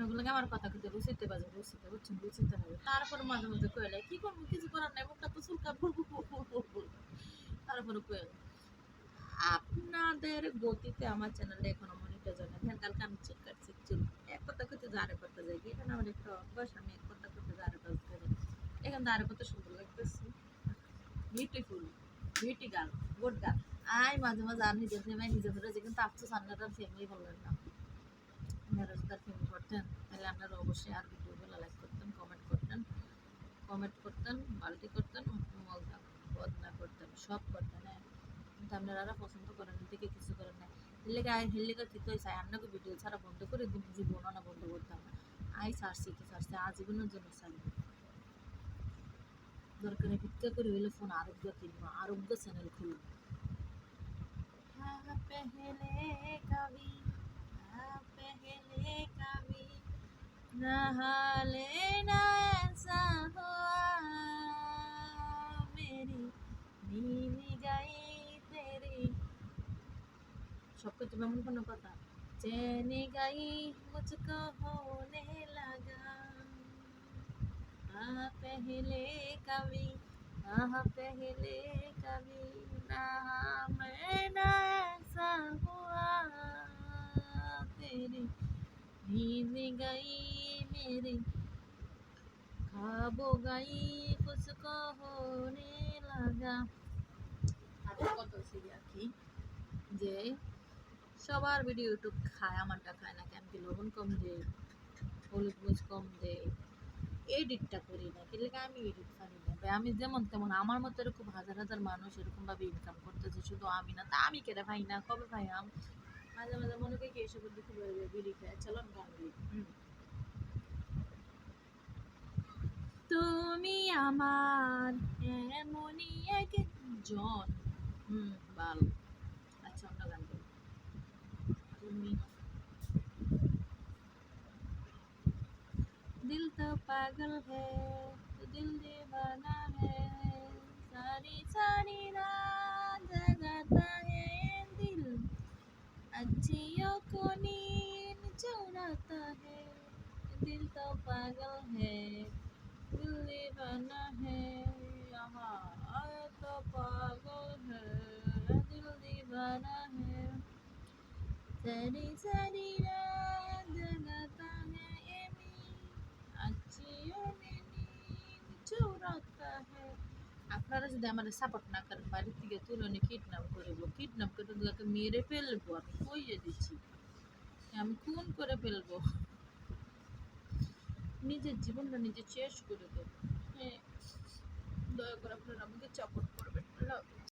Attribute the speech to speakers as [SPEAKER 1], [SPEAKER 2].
[SPEAKER 1] আপনাগুলোকে আমার কথা কিন্তু রুচিতে বাজে রুচিতে বুঝছেন রুচিতে হবে। তারপর মাঝে মাঝে কইলে কি করব? কিছু করার নাই, মুখটা তো চুলকা তারপরে কইল আপনাদের গতিতে আমার চ্যানেলে এখনও মনিটাইজ হয় না ধ্যান কালকে আমি চুল কাটছি, চুল এক কথা করতে যারে করতে যাই এটা না আমার একটা অভ্যাস, আমি এক কথা করতে যারে করতে যাই এখান দাঁড়ে কত সুন্দর লাগতেছে। Beautiful beauty girl good girl I মাঝে মাঝে আর নিজের ফেমে নিজে ধরে যে কিন্তু আফসোস আপনারা ফেমেই বললেন না। মেরাজদার ফোন করতেন, তাহলে আপনারা অবশ্যই আর ভিডিওগুলো লাইক করতেন কমেন্ট করতেন। কমেন্ট করতেন মাল্টি করতেন বদনা করতেন, সব করতেন হ্যাঁ। কিন্তু আপনারা পছন্দ করেন থেকে কিছু করেন না। হেলে গায়ে হেলে গা কিতো চাই আপনাকে ভিডিও ছাড়া বন্ধ করে দিন জীবন না বন্ধ করতাম আই সারছি তো ছাড়ছি, আজীবনের জন্য চাই দরকারে ভিক্ষা করে হইলে ফোন আরোগ্য কিনবো আরোগ্য চ্যানেল খুলবো। হ্যাঁ, পেহলে কবি। नहा लेना ऐसा हुआ। मेरी नींद गई तेरी। सबको तुम्हें मन करना पता, चैन गई मुझको होने लगा। हाँ पहले कभी हाँ पहले कभी ना मैं ना ऐसा हुआ। तेरी नींद गई मेरी खाबो गई कुछको होने लगा আরো কত সিরিয়াল কি যে সবার ভিডিও ইউটিউব খায় আমারটা খায় না কেন কি লবণ কম দেয় হলুদ মরিচ কম দেয় এডিটটা করি না কিন্তু আমি এডিট পারি না ভাই আমি যেমন তেমন আমার মতো এরকম হাজার হাজার মানুষ এরকম ভাবে ইনকাম করতেছে শুধু আমি না তা আমি কেটে ভাই না কবে ভাই আম মাঝে মাঝে মনে করি কি এসব দুঃখ বেরোবে বিড়ি খায় চলো গান গাই হুম। তুমি আমার এমনই একজন হুম ভালো আচ্ছা অন্য গান গাই তুমি दिल तो पागल है तो दिल दीवाना है सारी सारी रात जगाता है दिल अच्छियों को नींद चुराता है दिल तो पागल है दीवाना है सारी सारी रात जगाता है ये अच्छियों में नींद चुराता है আপনারা যদি আমার সাপোর্ট না করেন বাড়ির থেকে তুলে নিয়ে কিডন্যাপ করবো কিডন্যাপ করে তোকে মেরে ফেলবো আমি কইয়ে দিচ্ছি আমি খুন করে ফেলবো নিজের জীবনটা নিজে শেষ করে দেবো হ্যাঁ দয়া করে আপনারা আমাকে সাপোর্ট করবেন আল্লাহ হাফেজ।